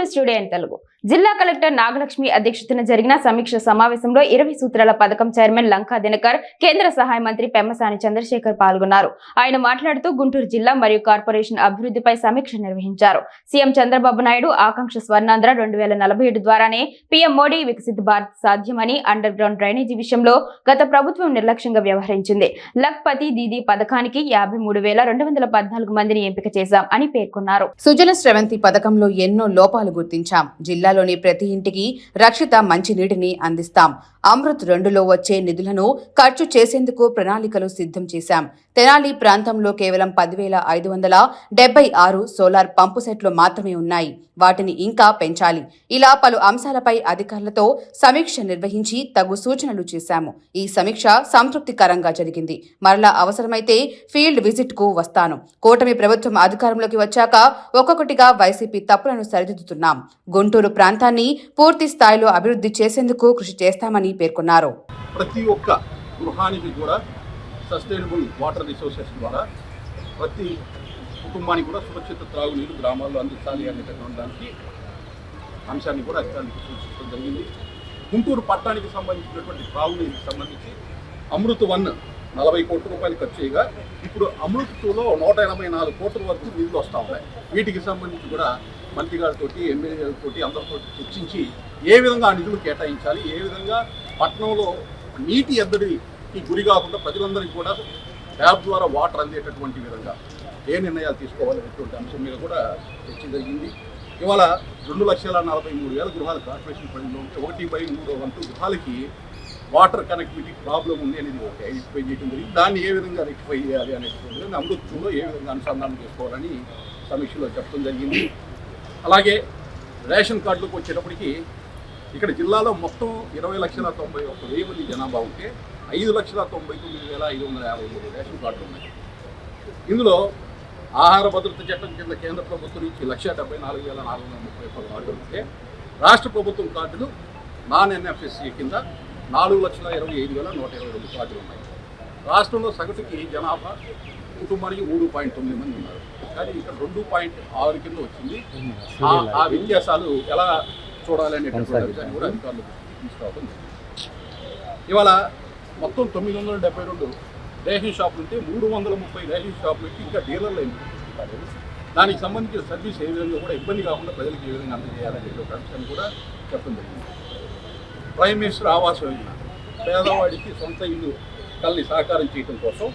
To studio in Telugu. జిల్లా collector Nagalakshmi అధ్యక్షతన జరిగిన సమీక్ష సమావేశంలో ఇరవై సూత్రాల పథకం చైర్మన్ లంకా దినకర్ కేంద్ర సహాయ మంత్రి పెమ్మసాని చంద్రశేఖర్ పాల్గొన్నారు. ఆయన మాట్లాడుతూ గుంటూరు జిల్లా మరియు కార్పొరేషన్ అభివృద్ధిపై సమీక్ష నిర్వహించారు. సీఎం చంద్రబాబు నాయుడు ఆకాంక్ష స్వర్ణాంధ్ర రెండు వేల నలభై ఏడు ద్వారానే పీఎం మోడీ వికసిత్ భారత్ సాధ్యమని అండర్ గ్రౌండ్ డ్రైనేజీ విషయంలో గత ప్రభుత్వం నిర్లక్ష్యంగా వ్యవహరించింది. లక్పతి దీదీ పథకానికి యాభై మూడు వేల రెండు వందల పద్నాలుగు మందిని ఎంపిక చేశాం అని పేర్కొన్నారు. సుజల శ్రవంతి పథకంలో ఎన్నో లోపాలు గుర్తించాం. జిల్లాలోని ప్రతి ఇంటికి రక్షిత మంచినీటిని అందిస్తాం. అమృత్ రెండులో వచ్చే నిధులను ఖర్చు చేసేందుకు ప్రణాళికలు సిద్ధం చేశాం. తెనాలి ప్రాంతంలో కేవలం పదివేల ఐదు వందల డెబ్బై ఆరు సోలార్ పంపు సెట్లు మాత్రమే ఉన్నాయి. వాటిని ఇంకా పెంచాలి. ఇలా పలు అంశాలపై అధికారులతో సమీక్ష నిర్వహించి తగు సూచనలు చేశాము. ఈ సమీక్ష సంతృప్తికరంగా జరిగింది. మరలా అవసరమైతే ఫీల్డ్ విజిట్కు వస్తాను. కూటమి ప్రభుత్వం అధికారంలోకి వచ్చాక ఒక్కొక్కటిగా వైసీపీ తప్పులను సరిదిద్దుతున్నాం. గుంటూరు ప్రాంతాన్ని పూర్తి స్థాయిలో అభివృద్ధి చేసేందుకు కృషి చేస్తామని పేర్కొన్నారు. ప్రతి ఒక్క గృహానికి కూడా సస్టైనబుల్ వాటర్ రిసోర్సెస్ ద్వారా ప్రతి కుటుంబానికి కూడా సురక్షిత త్రాగునీరు గ్రామాల్లో అందించాలి అనేటటువంటి దానికి అంశాన్ని కూడా అధికారులకు సూచించడం జరిగింది. గుంటూరు పట్టణానికి సంబంధించినటువంటి త్రాగునీరుకి సంబంధించి అమృత్ వన్ నలభై కోట్ల రూపాయలు ఖర్చు చేయగా ఇప్పుడు అమృత్ టూలో నూట ఎనభై నాలుగు కోట్ల వరకు నిధులు వస్తూ ఉన్నాయి. వీటికి సంబంధించి కూడా మంత్రి గారితో ఎమ్మెల్యేలతో అందరితో చర్చించి ఏ విధంగా ఆ నిధులు కేటాయించాలి ఏ విధంగా పట్టణంలో నీటి ఎద్దడికి గురి కాకుండా ప్రజలందరికీ కూడా ట్యాబ్ ద్వారా వాటర్ అందేటటువంటి విధంగా ఏ నిర్ణయాలు తీసుకోవాలనేటువంటి అంశం మీద కూడా చర్చ జరిగింది. ఇవాళ రెండు లక్షల నలభై మూడు వేల గృహాలు కార్పొరేషన్ పనిలో ఉంటే ఒకటి బై మూడో వంతు గృహాలకి వాటర్ కనెక్టివిటీ ప్రాబ్లం ఉంది అనేది ఒక ఐడెంటిఫై చేయడం జరిగింది. దాన్ని ఏ విధంగా రెక్టిఫై చేయాలి అనేటువంటి అమృత్లో ఏ విధంగా అనుసంధానం చేసుకోవాలని సమీక్షలో చెప్పడం జరిగింది. అలాగే రేషన్ కార్డులకు వచ్చేటప్పటికి ఇక్కడ జిల్లాలో మొత్తం ఇరవై లక్షల తొంభై ఒక్క వెయ్యి మంది జనాభా ఉంటే ఐదు లక్షల తొంభై తొమ్మిది వేల ఐదు వందల యాభై మూడు రేషన్ కార్డులు ఉన్నాయి. ఇందులో ఆహార భద్రత చట్టం కింద కేంద్ర ప్రభుత్వం నుంచి లక్ష డెబ్బై నాలుగు వేల నాలుగు వందల ముప్పై ఒక్క కార్డులు ఉంటే రాష్ట్ర ప్రభుత్వం కార్డులు నాన్ ఎన్ఎఫ్ఎస్సి కింద నాలుగు లక్షల ఇరవై ఐదు వేల నూట ఇరవై రెండు కార్డులు ఉన్నాయి. రాష్ట్రంలో సగటుకి జనాభా కుటుంబానికి మూడు పాయింట్ తొమ్మిది మంది ఉన్నారు. కానీ ఇక్కడ రెండు పాయింట్ ఆరు కింద వచ్చింది. ఆ- వ్యత్యాసాలు ఎలా చూడాలి అనేటటువంటి విషయాన్ని కూడా అధికారులు తీసుకురావడం జరిగింది. ఇవాళ మొత్తం తొమ్మిది వందల డెబ్బై రెండు రేషన్ షాపులు ఉంటే మూడు వందల ముప్పై రేషన్ షాపులు పెట్టి ఇంకా డీలర్లు ఎంపిక దానికి సంబంధించిన సర్వీస్ ఏ విధంగా కూడా ఇబ్బంది కాకుండా ప్రజలకు ఏ విధంగా అందజేయాలనే ఒక అంశాన్ని కూడా చెప్పడం జరిగింది. ప్రైమ్ మినిస్టర్ ఆవాస్ యోజన పేదవాడికి సొంత ఇల్లు కల్ని సాకారం చేయడం కోసం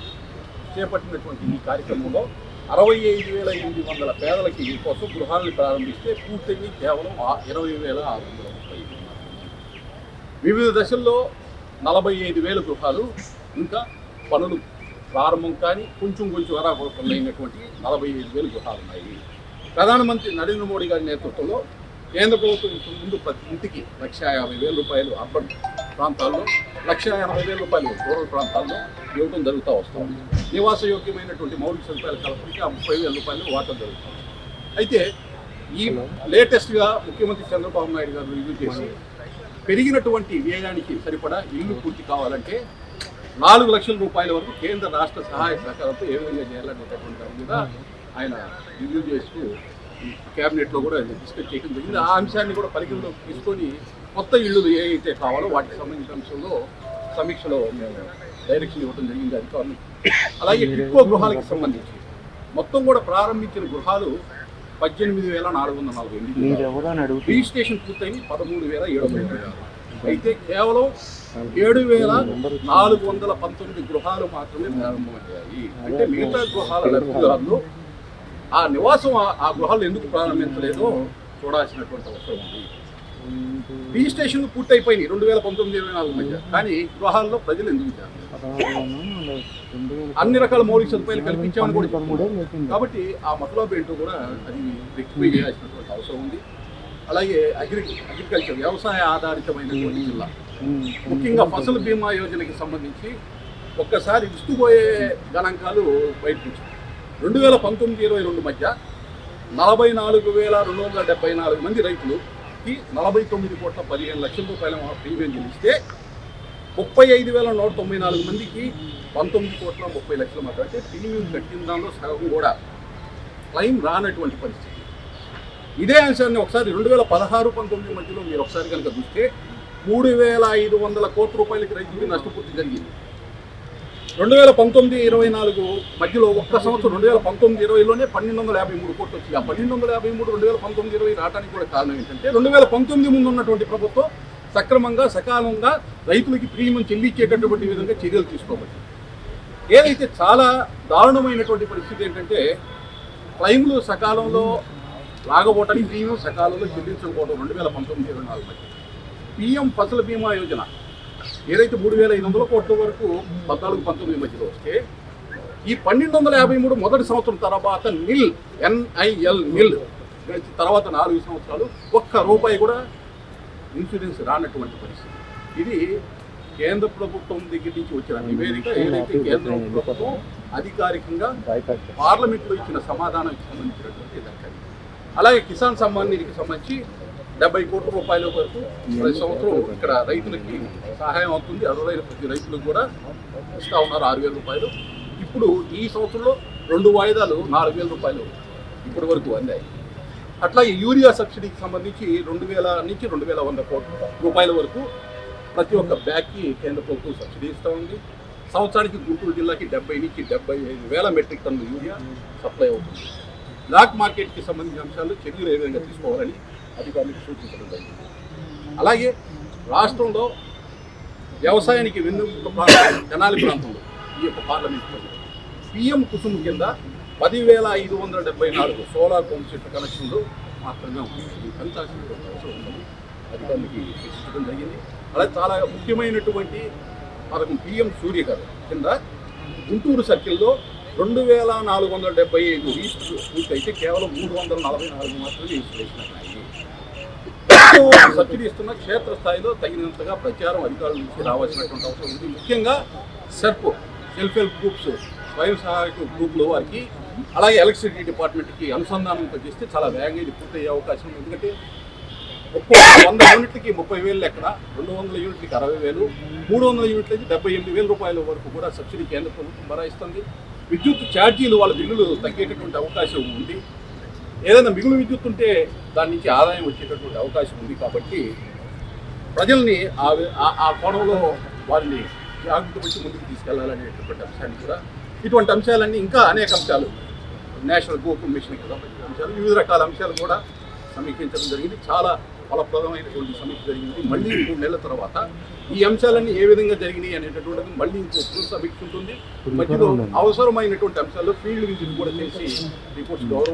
చేపట్టినటువంటి ఈ కార్యక్రమంలో అరవై ఐదు వేల ఎనిమిది వందల పేదలకి కోసం గృహాలను ప్రారంభిస్తే పూర్తయింది కేవలం ఆ- ఇరవై వేల ఆరు వందల ముప్పై వివిధ దశల్లో నలభై ఐదు వేల గృహాలు ఇంకా పనులు ప్రారంభం కానీ కొంచెం కొంచెం అరాకొరకులైనటువంటి నలభై ఐదు వేల గృహాలు ఉన్నాయి. ప్రధానమంత్రి నరేంద్ర మోడీ గారి నేతృత్వంలో కేంద్ర ప్రభుత్వం ముందు ప్రతి ఇంటికి లక్ష యాభై వేల రూపాయలు అర్బన్ ప్రాంతాల్లో లక్ష ఎనభై వేల రూపాయలు రూరల్ ప్రాంతాల్లో ఇవ్వడం జరుగుతూ వస్తుంది. నివాస యోగ్యమైనటువంటి మౌలిక సదుపాయాల కల్పనకి ఆ ముప్పై వేల రూపాయలు వాటం జరుగుతుంది. అయితే ఈ లేటెస్ట్గా ముఖ్యమంత్రి చంద్రబాబు నాయుడు గారు రివ్యూ చేసి పెరిగినటువంటి వ్యయానికి సరిపడా ఇల్లు పూర్తి కావాలంటే నాలుగు లక్షల రూపాయల వరకు కేంద్ర రాష్ట్ర సహాయ సహకారంతో ఏ విధంగా చేయాలనేటటువంటి దాని మీద ఆయన రివ్యూ చేస్తూ క్యాబినెట్లో కూడా డిస్కస్ చేయడం జరిగింది. ఆ అంశాన్ని కూడా పరిగణలోకి తీసుకొని కొత్త ఇళ్ళు ఏ అయితే కావాలో వాటికి సంబంధించిన అంశంలో సమీక్షలో మేము డైరెక్షన్ ఇవ్వడం జరిగింది అధికారులు. అలాగే టిక్కో గృహాలకు సంబంధించి. మొత్తం కూడా ప్రారంభించిన గృహాలు పద్దెనిమిది వేల నాలుగు వందల నలభై ఎనిమిది రిజిస్ట్రేషన్ పూర్తయింది పదమూడు వేల ఏడు వందల అయితే కేవలం ఏడు వేల నాలుగు వందల పంతొమ్మిది గృహాలు మాత్రమే ప్రారంభమయ్యాయి. అంటే మిగతా గృహాల లబ్ధిదారులు ఆ నివాసం ఆ- ఆ గృహాలు ఎందుకు ప్రారంభించలేదో చూడాల్సినటువంటి అవసరం ఉంది. రిజిస్ట్రేషన్ పూర్తయిపోయినాయి రెండు వేల పంతొమ్మిది ఇరవై నాలుగు మధ్య. కానీ గృహాల్లో ప్రజలు ఎందుకు అన్ని రకాల మౌలిక సదుపాయాలు కల్పించామని కూడా కాబట్టి ఆ మతలాబ్ ఏంటో కూడా అది రెక్టిఫై చేయాల్సినటువంటి అవసరం ఉంది. అలాగే అగ్రి అగ్రికల్చర్ వ్యవసాయ ఆధారితమైనటువంటి జిల్లా. ముఖ్యంగా ఫసల్ బీమా యోజనకి సంబంధించి ఒక్కసారి విస్తుపోయే గణాంకాలు బయటకు రెండు వేల పంతొమ్మిది ఇరవై రెండు మధ్య నలభై నాలుగు వేల రెండు వందల డెబ్బై నాలుగు మంది రైతులు వ్యక్తికి నలభై తొమ్మిది కోట్ల పదిహేను లక్షల రూపాయల ప్రీమియం చెల్లిస్తే ముప్పై ఐదు వేల నూట తొంభై నాలుగు మందికి పంతొమ్మిది కోట్ల ముప్పై లక్షలు మాత్రం అంటే ప్రీమియం కట్టిన దానిలో సగం కూడా క్లెయిమ్ రానటువంటి పరిస్థితి. ఇదే అంశాన్ని ఒకసారి రెండు వేల పదహారు పంతొమ్మిది మధ్యలో మీరు ఒకసారి కనుక చూస్తే మూడు వేల ఐదు వందల కోట్ల రూపాయలకి రైతులకి నష్టపూర్తి జరిగింది. రెండు వేల పంతొమ్మిది ఇరవై నాలుగు మధ్యలో ఒక్క సంవత్సరం రెండు వేల పంతొమ్మిది ఇరవైలోనే పన్నెండు వందల యాభై మూడు కోట్లు వచ్చింది ఆ పన్నెండు వందల యాభై మూడు రెండు వేల పంతొమ్మిది ఇరవై రావడానికి కూడా కారణం ఏంటంటే రెండు వేల పంతొమ్మిది ముందు ఉన్నటువంటి ప్రభుత్వం సక్రమంగా సకాలంగా రైతులకి ప్రీమియం చెల్లించేటటువంటి విధంగా చర్యలు తీసుకోబట్టి ఏదైతే చాలా దారుణమైనటువంటి పరిస్థితి ఏంటంటే క్లైమ్లు సకాలంలో రాకపోవటానికి ప్రీమియం సకాలంలో చెల్లించకపోవడం రెండు వేల పంతొమ్మిది ఇరవై నాలుగు మధ్య. పిఎం ఫసల్ బీమా యోజన ఏదైతే మూడు వేల ఐదు వందల కోట్ల వరకు పద్నాలుగు పంతొమ్మిది మధ్యలో వస్తే ఈ పన్నెండు వందల యాభై మూడు మొదటి సంవత్సరం తర్వాత నిల్ ఎన్ఐఎల్ నిల్ తర్వాత నాలుగు సంవత్సరాలు ఒక్క రూపాయి కూడా ఇన్సూరెన్స్ రానటువంటి పరిస్థితి. ఇది కేంద్ర ప్రభుత్వం దగ్గర నుంచి వచ్చిన నివేదిక ఏదైతే కేంద్ర ప్రభుత్వం అధికారికంగా పార్లమెంట్లో ఇచ్చిన సమాధానానికి సంబంధించినటువంటి అలాగే కిసాన్ సమ్మాన్ నిధికి సంబంధించి డెబ్బై కోట్ల రూపాయల వరకు ప్రతి సంవత్సరం ఇక్కడ రైతులకి సహాయం అవుతుంది. అర్హులైన ప్రతి రైతులకు కూడా ఇస్తా ఉన్నారు ఆరు వేల రూపాయలు. ఇప్పుడు ఈ సంవత్సరంలో రెండు వాయిదాలు నాలుగు వేల రూపాయలు ఇప్పటి వరకు అందాయి. అట్లాగే యూరియా సబ్సిడీకి సంబంధించి రెండు వేల నుంచి రెండు వేల వంద కోట్ల రూపాయల వరకు ప్రతి ఒక్క బ్యాగ్కి కేంద్ర ప్రభుత్వం సబ్సిడీ ఇస్తూ ఉంది. సంవత్సరానికి గుంటూరు జిల్లాకి డెబ్బై నుంచి డెబ్బై ఐదు వేల మెట్రిక్ టన్నుల యూరియా సప్లై అవుతుంది. బ్లాక్ మార్కెట్కి సంబంధించిన అంశాలు చర్యలు ఏ విధంగా తీసుకోవాలని అధికారులకు సూచించడం జరిగింది. అలాగే రాష్ట్రంలో వ్యవసాయానికి వెన్నుముక ప్రాంతం తెనాలి ప్రాంతంలో ఈ యొక్క పార్లమెంట్ పిఎం కుసుమ్ కింద పదివేల ఐదు వందల డెబ్బై నాలుగు సోలార్ పంప్ సెట్ కనెక్షన్లు మాత్రమే ఉంటుంది ఇది పెంచాల్సినటువంటి అవసరం ఉంది అధికారులకి సూచించడం జరిగింది. అలాగే చాలా ముఖ్యమైనటువంటి పథకం పిఎం సూర్య గారు కింద గుంటూరు సర్కిల్లో రెండు వేల నాలుగు వందల డెబ్బై ఐదు రిజిస్టర్ పూర్తయితే కేవలం మూడు వందల నలభై నాలుగు మాత్రమే ఇన్స్టలేషన్ అయినాయి సబ్సిడీ ఇస్తున్న క్షేత్రస్థాయిలో తగినంతగా ప్రచారం అధికారుల నుంచి రావాల్సినటువంటి అవసరం ఉంది. ముఖ్యంగా సెర్ప్ సెల్ఫ్ హెల్ప్ గ్రూప్స్ స్వయం సహాయక గ్రూపులు వారికి అలాగే ఎలక్ట్రిసిటీ డిపార్ట్మెంట్కి అనుసంధానంతో చేస్తే చాలా వేగంగా ఇది పూర్తయ్యే అవకాశం ఉంది. ఎందుకంటే ఒక్కో వంద యూనిట్లకి ముప్పై వేలు లెక్కన రెండు వందల యూనిట్లకి అరవై వేలు మూడు వందల యూనిట్లకి డెబ్బై ఎనిమిది వేల రూపాయల వరకు కూడా సబ్సిడీ కేంద్ర ప్రభుత్వం భరాయిస్తుంది. విద్యుత్ ఛార్జీలు వాళ్ళ బిల్లులు తగ్గేటటువంటి అవకాశం ఉంది. ఏదైనా మిగులు విద్యుత్ ఉంటే దాని నుంచి ఆదాయం వచ్చేటటువంటి అవకాశం ఉంది కాబట్టి ప్రజల్ని ఆ ఆ- ఆ కోణంలో వారిని జాగ్రత్త పెట్టి ముందుకు తీసుకెళ్ళాలనేటటువంటి అంశాన్ని కూడా ఇటువంటి అంశాలన్నీ ఇంకా అనేక అంశాలు నేషనల్ గోకుల్ మిషన్కి సంబంధించిన అంశాలు వివిధ రకాల అంశాలు కూడా సమీక్షించడం జరిగింది. చాలా ఫలప్రదమైనటువంటి సమీక్ష జరిగింది. మళ్ళీ మూడు నెలల తర్వాత ఈ అంశాలన్నీ ఏ విధంగా జరిగినాయి అనేటటువంటిది మళ్ళీ ఇంకో సమీక్ష ఉంటుంది. మధ్యలో అవసరమైనటువంటి అంశాల్లో ఫీల్డ్ విజిట్ కూడా చేసి రిపోర్ట్స్ గౌరవం